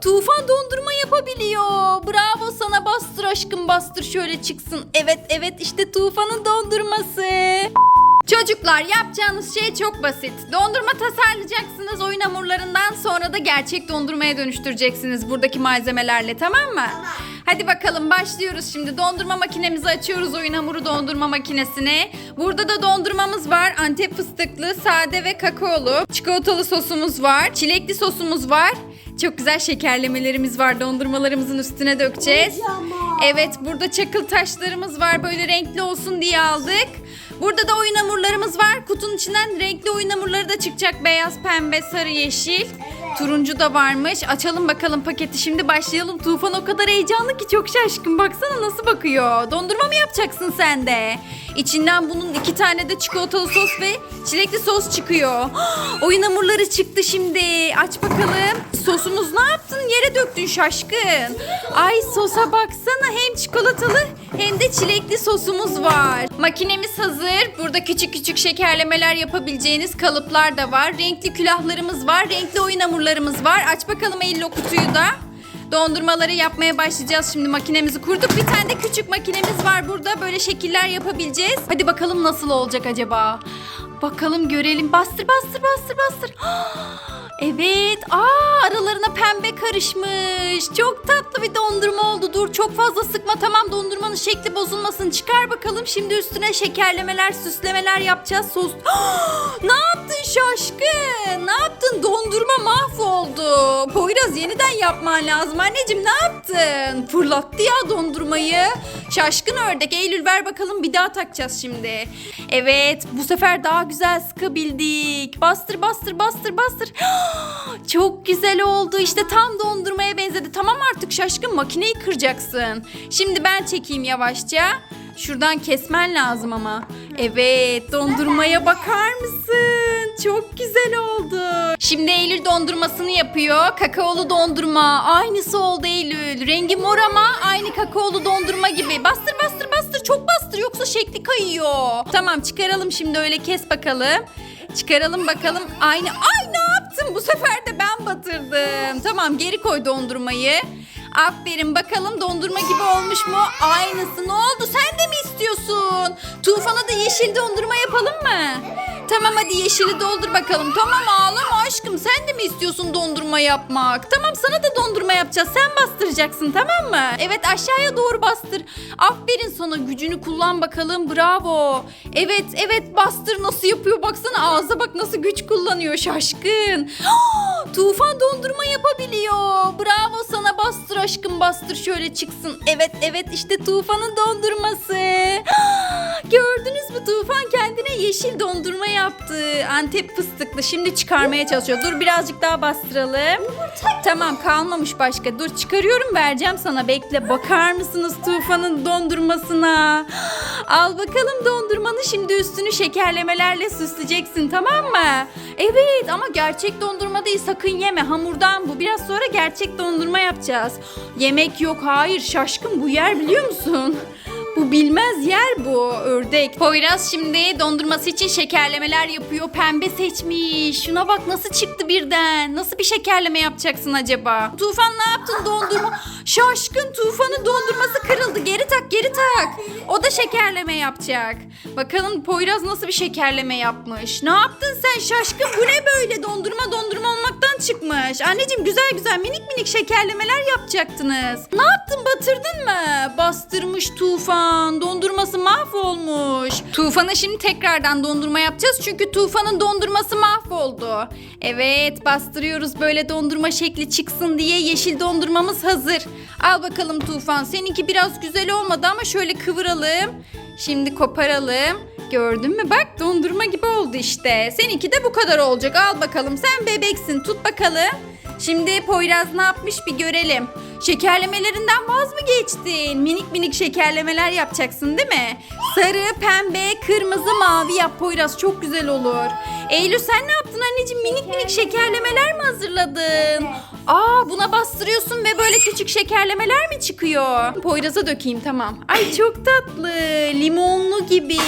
Tufan dondurma yapabiliyor. Bravo sana bastır aşkım bastır şöyle çıksın. Evet evet işte Tufan'ın dondurması. Çocuklar yapacağınız şey çok basit. Dondurma tasarlayacaksınız oyun hamurlarından sonra da gerçek dondurmaya dönüştüreceksiniz buradaki malzemelerle tamam mı? Hadi bakalım başlıyoruz şimdi. Dondurma makinemizi açıyoruz oyun hamuru dondurma makinesine. Burada da dondurmamız var. Antep fıstıklı, sade ve kakaolu. Çikolatalı sosumuz var. Çilekli sosumuz var. Çok güzel şekerlemelerimiz var. Dondurmalarımızın üstüne dökeceğiz. Evet burada çakıl taşlarımız var. Böyle renkli olsun diye aldık. Burada da oyun hamurlarımız var. Kutunun içinden renkli oyun hamurları da çıkacak. Beyaz, pembe, sarı, yeşil. Turuncu da varmış. Açalım bakalım paketi. Şimdi başlayalım. Tufan o kadar heyecanlı ki çok şaşkın. Baksana nasıl bakıyor. Dondurma mı yapacaksın sen de? İçinden bunun iki tane de çikolatalı sos ve çilekli sos çıkıyor. oyun hamurları çıktı şimdi. Aç bakalım. Sosumuz ne yaptın? Yere döktün şaşkın. Ay sosa baksana. Hem çikolatalı hem de çilekli sosumuz var. Makinemiz hazır. Burada küçük küçük şekerlemeler yapabileceğiniz kalıplar da var. Renkli külahlarımız var. Renkli oyun hamurlarımız var. Aç bakalım Eylül o kutuyu da. Dondurmaları yapmaya başlayacağız şimdi makinemizi kurduk. Bir tane de küçük makinemiz var burada. Böyle şekiller yapabileceğiz. Hadi bakalım nasıl olacak acaba? Bakalım görelim. Bastır bastır bastır bastır. Evet. Aa aralarına pembe karışmış. Çok tatlı bir dondurma oldu. Dur çok fazla sıkma. Tamam dondurmanın şekli bozulmasın. Çıkar bakalım. Şimdi üstüne şekerlemeler, süslemeler yapacağız. Sos. ne yaptın şaşkın? Ne yaptın? Dondurma mahvoldu. Poyraz yeniden yapman lazım. Anneciğim ne yaptın? Fırlattı ya dondurmayı. Şaşkın ördek. Eylül ver bakalım bir daha takacağız şimdi. Evet bu sefer daha güzel sıkabildik. Bastır bastır bastır bastır. Çok güzel oldu. İşte tam dondurmaya benzedi. Tamam artık şaşkın makineyi kıracaksın. Şimdi ben çekeyim yavaşça. Şuradan kesmen lazım ama. Evet dondurmaya bakar mısın? Çok güzel oldu. Şimdi Eylül dondurmasını yapıyor. Kakaolu dondurma. Aynısı oldu Eylül. Rengi mor ama aynı kakaolu dondurma gibi. Bastır bastır bastır. Çok bastır yoksa şekli kayıyor. Tamam çıkaralım şimdi öyle kes bakalım. Çıkaralım bakalım. Aynı. Ay ne yaptım? Bu sefer de ben batırdım. Tamam geri koy dondurmayı. Aferin bakalım dondurma gibi olmuş mu? Aynısı ne oldu? Sen de mi istiyorsun? Tufan'a da yeşil dondurma yapalım mı? Tamam hadi yeşili doldur bakalım. Tamam ağlama aşkım. Sen de mi istiyorsun dondurma yapmak? Tamam sana da dondurma yapacağız. Sen bastıracaksın tamam mı? Evet aşağıya doğru bastır. Aferin sana gücünü kullan bakalım. Bravo. Evet evet bastır nasıl yapıyor baksana ağza bak nasıl güç kullanıyor şaşkın. Tufan dondurma yapabiliyor. Bravo sana bastır aşkım bastır şöyle çıksın. Evet evet işte Tufan'ın dondurması. Gördünüz mü Tufan kendine yeşil dondurma yaptı. Antep fıstıklı. Şimdi çıkarmaya çalışıyor. Dur birazcık daha bastıralım. Tamam kalmamış başka. Dur çıkarıyorum vereceğim sana. Bekle. Bakar mısınız Tufan'ın dondurmasına? Al bakalım dondurmanı. Şimdi üstünü şekerlemelerle süsleyeceksin tamam mı? Evet ama gerçek dondurma değil. Sakın yeme. Hamurdan bu. Biraz sonra gerçek dondurma yapacağız. Yemek yok. Hayır şaşkın bu yer biliyor musun? Bu bilmez yer bu ördek. Poyraz şimdi dondurması için şekerlemeler yapıyor. Pembe seçmiş. Şuna bak nasıl çıktı birden. Nasıl bir şekerleme yapacaksın acaba? Tufan ne yaptın dondurma? Şaşkın Tufan'ın dondurması kırıldı. Geri tak geri tak. O da şekerleme yapacak. Bakalım Poyraz nasıl bir şekerleme yapmış. Ne yaptın sen şaşkın? Bu ne böyle dondurma dondurma olmaktan çıkmış. Anneciğim güzel güzel minik minik şekerlemeler yapacaktınız. Ne yaptın batırdın mı? Bastırmış Tufan. Dondurması mahvolmuş. Tufan'a şimdi tekrardan dondurma yapacağız. Çünkü Tufan'ın dondurması mahvoldu. Evet bastırıyoruz böyle dondurma şekli çıksın diye yeşil dondurmamız hazır. Al bakalım Tufan. Seninki biraz güzel olmadı ama şöyle kıvıralım. Şimdi koparalım. Gördün mü? Bak dondurma gibi oldu işte. Seninki de bu kadar olacak. Al bakalım. Sen bebeksin. Tut bakalım. Şimdi Poyraz ne yapmış bir görelim. Şekerlemelerinden vaz mı geçtin? Minik minik şekerlemeler yapacaksın değil mi? Sarı, pembe, kırmızı, mavi yap Poyraz çok güzel olur. Eylül sen ne yaptın anneciğim? Minik minik şekerlemeler mi hazırladın? Aa buna bastırıyorsun ve böyle küçük şekerlemeler mi çıkıyor? Poyraz'a dökeyim tamam. Ay çok tatlı. Limonlu gibi.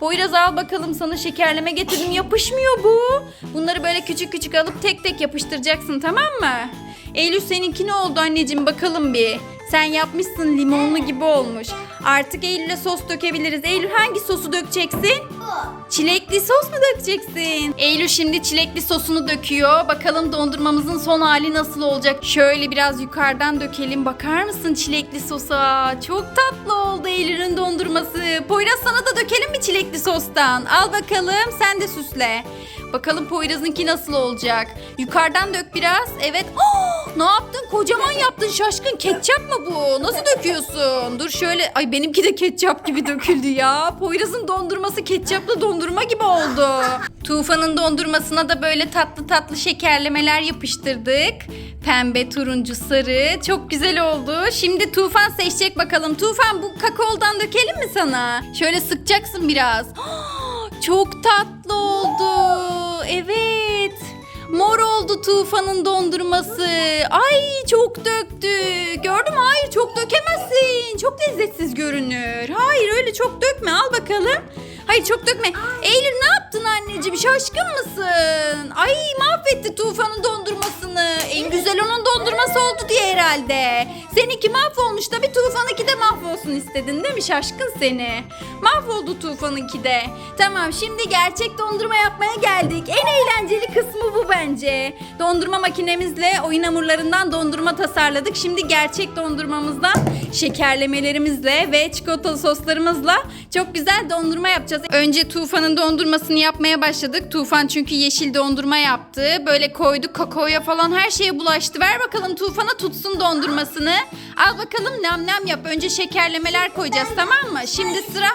Poyraz al bakalım sana şekerleme getirdim. Yapışmıyor bu. Bunları böyle küçük küçük alıp tek tek yapıştıracaksın tamam mı? Eylül seninki ne oldu anneciğim bakalım bir. Sen yapmışsın limonlu gibi olmuş. Artık Eylül'e sos dökebiliriz. Eylül hangi sosu dökeceksin? Bu. Çilekli sos mu dökeceksin? Eylül şimdi çilekli sosunu döküyor. Bakalım dondurmamızın son hali nasıl olacak? Şöyle biraz yukarıdan dökelim. Bakar mısın çilekli sosa? Çok tatlı oldu Eylül'ün dondurması. Poyraz sana da dökelim mi çilekli sostan? Al bakalım sen de süsle. Bakalım Poyraz'ınki nasıl olacak? Yukarıdan dök biraz. Evet. Oh, ne yaptın? Kocaman yaptın şaşkın. Ketçap mı bu? Nasıl döküyorsun? Dur şöyle. Ay benimki de ketçap gibi döküldü ya. Poyraz'ın dondurması ketçaplı dondurma gibi oldu. Tufan'ın dondurmasına da böyle tatlı tatlı şekerlemeler yapıştırdık. Pembe, turuncu, sarı. Çok güzel oldu. Şimdi Tufan seçecek bakalım. Tufan bu kakaoldan dökelim mi sana? Şöyle sıkacaksın biraz. Çok tatlı oldu. Evet. Mor oldu Tufan'ın dondurması. Ay çok döktü. Gördün mü? Hayır çok dökemezsin. Çok lezzetsiz görünür. Hayır öyle çok dökme. Al bakalım. Hayır çok dökme. Eylül ne yaptın anneciğim? Şaşkın mısın? Ay mahvetti Tufan'ın dondurmasını. En güzel onun dondurması oldu diye herhalde. Seninki mahvolmuş tabii Tufan'ınki de mahvolsun istedin değil mi? Şaşkın seni. Mahvoldu Tufan'ınki de. Tamam şimdi gerçek dondurma yapmaya geldik. En eğlenceli kısmı bu bence. Dondurma makinemizle oyun hamurlarından dondurma tasarladık. Şimdi gerçek dondurmamızdan şekerlemelerimizle ve çikolatalı soslarımızla çok güzel dondurma yapacağız. Önce Tufan'ın dondurmasını yapmaya başladık. Tufan çünkü yeşil dondurma yaptı. Böyle koyduk kakaoya falan her şeye bulaştı. Ver bakalım Tufan'a tutsun dondurmasını. Al bakalım nam nam yap. Önce şekerlemeler koyacağız tamam mı? Şimdi sıra...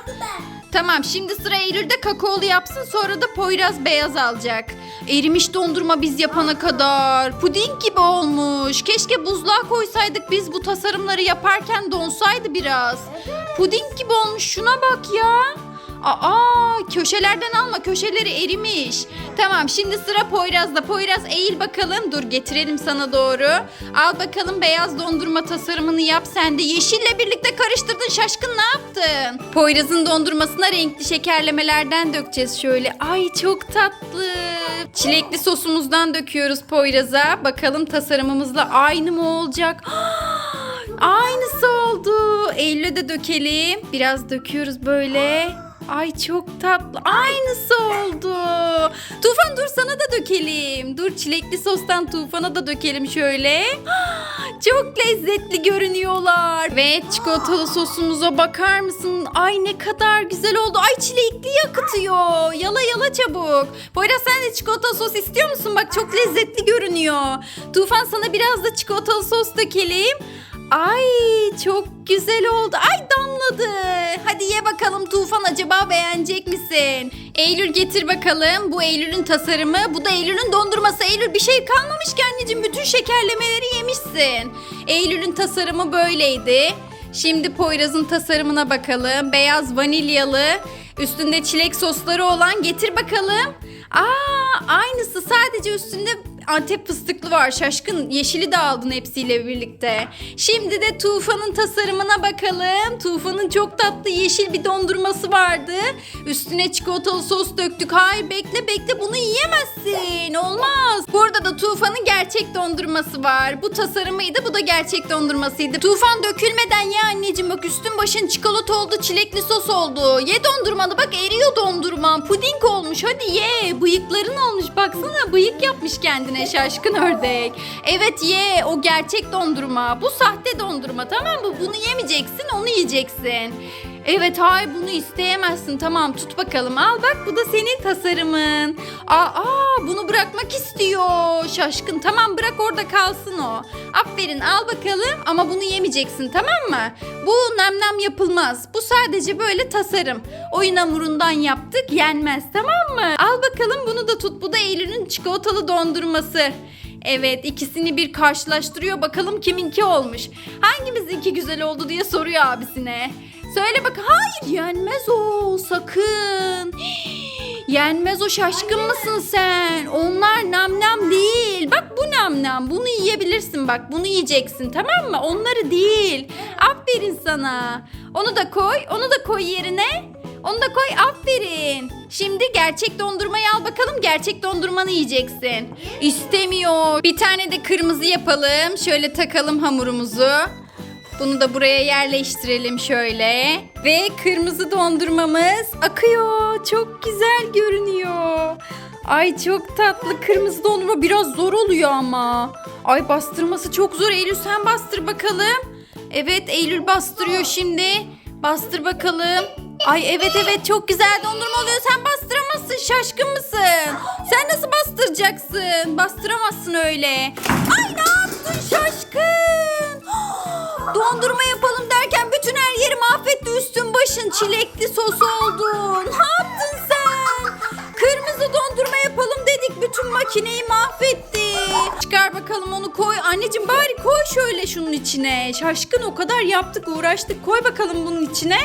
Tamam şimdi sıra Eylül'de kakaolu yapsın sonra da Poyraz beyaz alacak. Erimiş dondurma biz yapana kadar. Puding gibi olmuş. Keşke buzluğa koysaydık biz bu tasarımları yaparken donsaydı biraz. Puding gibi olmuş şuna bak ya. Aa köşelerden alma köşeleri erimiş. Tamam şimdi sıra Poyraz'da. Poyraz eğil bakalım. Dur getirelim sana doğru. Al bakalım beyaz dondurma tasarımını yap sen de. Yeşille birlikte karıştırdın şaşkın ne yaptın? Poyraz'ın dondurmasına renkli şekerlemelerden dökeceğiz şöyle. Ay çok tatlı. Çilekli sosumuzdan döküyoruz Poyraz'a. Bakalım tasarımımızla aynı mı olacak? Aynısı oldu. Eylül'e de dökelim. Biraz döküyoruz böyle. Ay çok tatlı. Aynısı oldu. Tufan dur sana da dökelim. Dur çilekli sostan Tufan'a da dökelim şöyle. Çok lezzetli görünüyorlar. Ve çikolatalı sosumuza bakar mısın? Ay ne kadar güzel oldu. Ay çilekli yakıtıyor. Yala yala çabuk. Poyraz sen de çikolatalı sos istiyor musun? Bak çok lezzetli görünüyor. Tufan sana biraz da çikolatalı sos dökelim. Ay çok güzel oldu. Ay damladı. Hadi ye bakalım Tufan acaba beğenecek misin? Eylül getir bakalım. Bu Eylül'ün tasarımı. Bu da Eylül'ün dondurması. Eylül bir şey kalmamış ki anneciğim. Bütün şekerlemeleri yemişsin. Eylül'ün tasarımı böyleydi. Şimdi Poyraz'ın tasarımına bakalım. Beyaz vanilyalı. Üstünde çilek sosları olan getir bakalım. Aa aynısı sadece üstünde Antep fıstıklı var. Şaşkın yeşili de aldın hepsiyle birlikte. Şimdi de Tufan'ın tasarımına bakalım. Tufan'ın çok tatlı yeşil bir dondurması vardı. Üstüne çikolatalı sos döktük. Hayır bekle bekle bunu yiyemezsin. Olmaz. Burada da Tufan'ın gerçek dondurması var. Bu tasarımıydı bu da gerçek dondurmasıydı. Tufan dökülmeden ye anneciğim bak üstün başın çikolata oldu çilekli sos oldu. Ye dondurmanı bak eriyor dondurman. Puding olmuş hadi ye. Bıyıkların olmuş baksana bıyık yapmış kendine şaşkın ördek. Evet ye o gerçek dondurma. Bu sahte dondurma tamam mı? Bunu yemeyeceksin onu yiyeceksin. Evet hayır bunu isteyemezsin. Tamam tut bakalım al bak bu da senin tasarımın. Aa bunu bırakmak istiyor şaşkın. Tamam bırak orada kalsın o. Aferin al bakalım ama bunu yemeyeceksin tamam mı? Bu nem nem yapılmaz. Bu sadece böyle tasarım. Oyun hamurundan yaptık yenmez tamam mı? Al bakalım bunu da tut. Bu da Eylül'ün çikolatalı dondurması. Evet ikisini bir karşılaştırıyor bakalım kiminki olmuş. Hangimizinki güzel oldu diye soruyor abisine. Söyle bak hayır yenmez o sakın. Yenmez o şaşkın mısın sen? Onlar nam nam değil. Bak bu nam nam. Bunu yiyebilirsin bak. Bunu yiyeceksin tamam mı? Onları değil. Aferin sana. Onu da koy. Onu da koy yerine. Onu da koy. Aferin. Şimdi gerçek dondurmayı al bakalım. Gerçek dondurmanı yiyeceksin. İstemiyor. Bir tane de kırmızı yapalım. Şöyle takalım hamurumuzu. Bunu da buraya yerleştirelim şöyle. Ve kırmızı dondurmamız akıyor. Çok güzel görünüyor. Ay çok tatlı. Kırmızı dondurma biraz zor oluyor ama. Ay bastırması çok zor. Eylül sen bastır bakalım. Evet Eylül bastırıyor şimdi. Bastır bakalım. Ay evet evet çok güzel dondurma oluyor. Sen bastıramazsın. Şaşkın mısın? Sen nasıl bastıracaksın? Bastıramazsın öyle. Ay ne yaptın şaşkın? Dondurma yapalım derken bütün her yeri mahvetti. Üstün başın çilekli sos oldu. Ne yaptın sen? Kırmızı dondurma yapalım dedik. Bütün makineyi mahvetti. Çıkar bakalım onu koy. Anneciğim bari koy şöyle şunun içine. Şaşkın o kadar yaptık uğraştık. Koy bakalım bunun içine.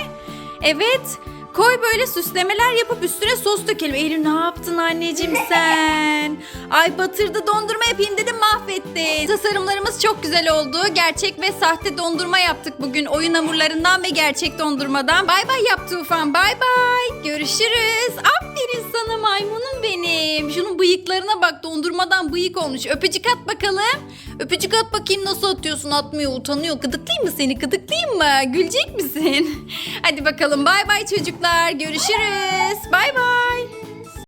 Evet. Koy böyle süslemeler yapıp üstüne sos dökelim. Eylül ne yaptın anneciğim sen? Ay batırdı dondurma yapayım dedim mahvetti. Tasarımlarımız çok güzel oldu. Gerçek ve sahte dondurma yaptık bugün. Oyun hamurlarından ve gerçek dondurmadan. Bay bay yap Tufan. Bay bay. Görüşürüz. Aferin sana maymunum benim. Şunun bıyıklarına bak dondurmadan bıyık olmuş. Öpücük at bakalım. Öpücük at bakayım nasıl atıyorsun atmıyor utanıyor. Gıdıklayayım mı seni gıdıklayayım mı? Gülecek misin? Hadi bakalım bay bay çocuklar. Görüşürüz. Bay bay.